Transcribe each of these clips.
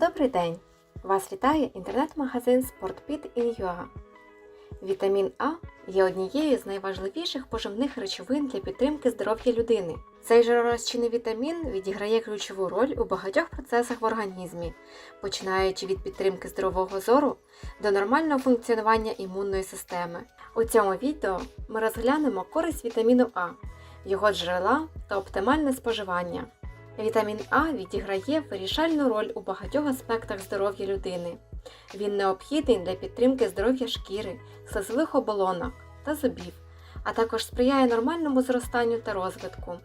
Добрий день! Вас вітає інтернет-магазин SportPit.in.ua. Вітамін А є однією з найважливіших поживних речовин для підтримки здоров'я людини. Цей жиророзчинний вітамін відіграє ключову роль у багатьох процесах в організмі, починаючи від підтримки здорового зору до нормального функціонування імунної системи. У цьому відео ми розглянемо користь вітаміну А, його джерела та оптимальне споживання. Вітамін А відіграє вирішальну роль у багатьох аспектах здоров'я людини. Він необхідний для підтримки здоров'я шкіри, слизових оболонок та зубів, а також сприяє нормальному зростанню та розвитку.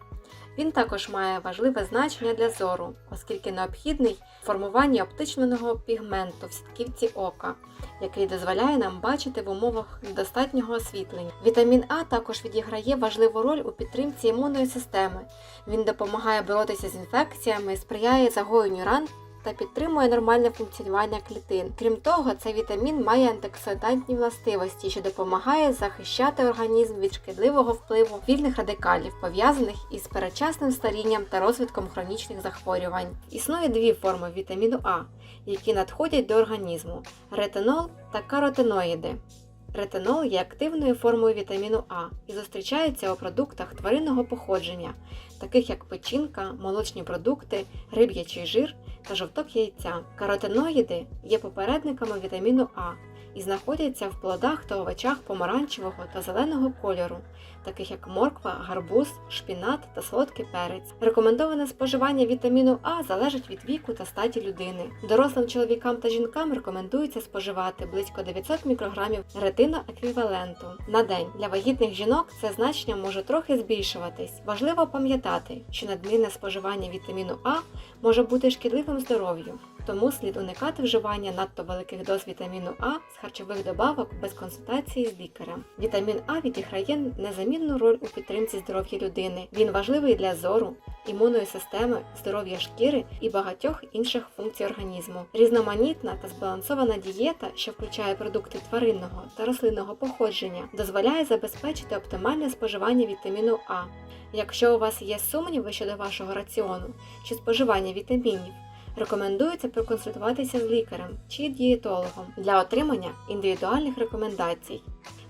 Він також має важливе значення для зору, оскільки необхідний в формуванні оптичного пігменту в сітківці ока, який дозволяє нам бачити в умовах недостатнього освітлення. Вітамін А також відіграє важливу роль у підтримці імунної системи. Він допомагає боротися з інфекціями, сприяє загоєнню ран та підтримує нормальне функціонування клітин. Крім того, цей вітамін має антиоксидантні властивості, що допомагає захищати організм від шкідливого впливу вільних радикалів, пов'язаних із передчасним старінням та розвитком хронічних захворювань. Існує дві форми вітаміну А, які надходять до організму: ретинол та каротиноїди. Ретинол є активною формою вітаміну А і зустрічається у продуктах тваринного походження, таких як печінка, молочні продукти, риб'ячий жир та жовток яйця. Каротиноїди є попередниками вітаміну А і знаходяться в плодах та овочах помаранчевого та зеленого кольору, таких як морква, гарбуз, шпінат та солодкий перець. Рекомендоване споживання вітаміну А залежить від віку та статі людини. Дорослим чоловікам та жінкам рекомендується споживати близько 900 мікрограмів ретиноеквіваленту на день. Для вагітних жінок це значення може трохи збільшуватись. Важливо пам'ятати, що надмірне споживання вітаміну А може бути шкідливим здоров'ю. Тому слід уникати вживання надто великих доз вітаміну А з харчових добавок без консультації з лікарем. Вітамін А відіграє незамінну роль у підтримці здоров'я людини. Він важливий для зору, імунної системи, здоров'я шкіри і багатьох інших функцій організму. Різноманітна та збалансована дієта, що включає продукти тваринного та рослинного походження, дозволяє забезпечити оптимальне споживання вітаміну А. Якщо у вас є сумніви щодо вашого раціону чи споживання вітамінів, Рекомендується проконсультуватися з лікарем чи дієтологом для отримання індивідуальних рекомендацій.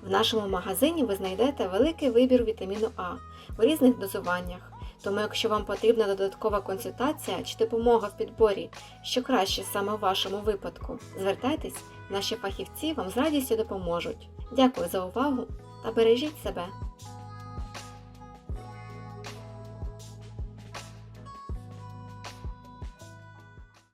В нашому магазині ви знайдете великий вибір вітаміну А у різних дозуваннях. Тому, якщо вам потрібна додаткова консультація чи допомога в підборі, що краще саме у вашому випадку, звертайтесь, наші фахівці вам з радістю допоможуть. Дякую за увагу та бережіть себе!